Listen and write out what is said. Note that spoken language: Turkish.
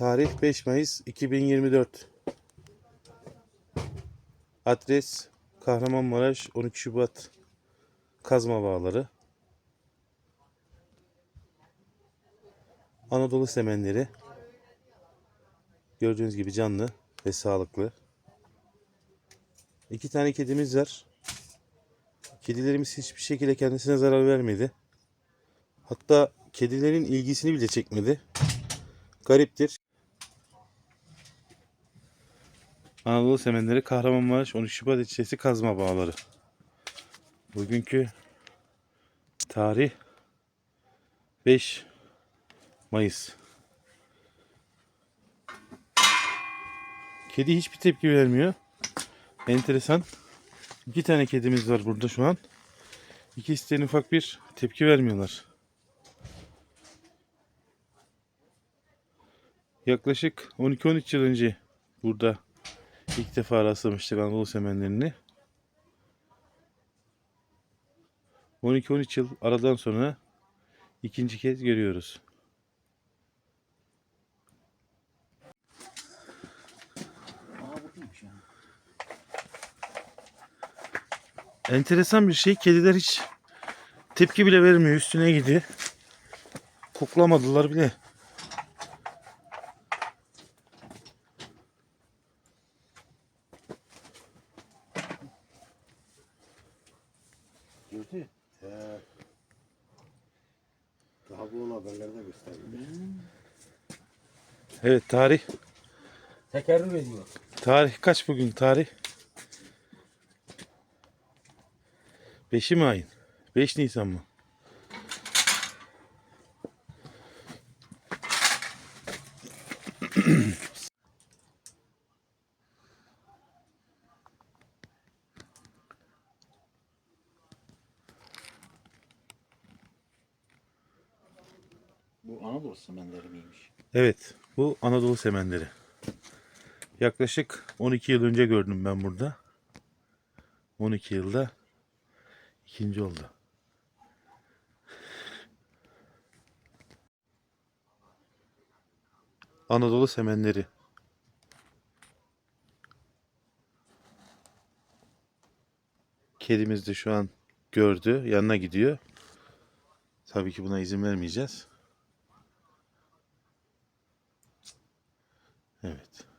Tarih 5 Mayıs 2024. Adres Kahramanmaraş 12 Şubat Kazma Bağları. Anadolu semenleri. Gördüğünüz gibi canlı ve sağlıklı. İki tane kedimiz var. Kedilerimiz hiçbir şekilde kendisine zarar vermedi. Hatta kedilerin ilgisini bile çekmedi. Gariptir. Anadolu Semenleri Kahramanmaraş 13 Şubat ilçesi Kazma Bağları. Bugünkü tarih 5 Mayıs. Kedi hiçbir tepki vermiyor. Enteresan. İki tane kedimiz var burada şu an. İkisi de ufak bir tepki vermiyorlar. Yaklaşık 12-13 yıl önce burada ilk defa rastlamıştık Anadolu semenlerini. 12-13 yıl aradan sonra ikinci kez görüyoruz. Enteresan bir şey. Kediler hiç tepki bile vermiyor. Üstüne gidiyor. Koklamadılar bile. Gördü. He. Daha bu haberlerde gösterdi. Evet tarih. Tekerrür ediyor. Tarih kaç bugün tarih? 5'i mi ayın? 5 Nisan mı? Bu Anadolu semenleri miymiş? Evet, bu Anadolu semenleri. Yaklaşık 12 yıl önce gördüm ben burada. 12 yılda ikinci oldu. Anadolu semenleri. Kedimiz de şu an gördü, yanına gidiyor. Tabii ki buna izin vermeyeceğiz. Evet.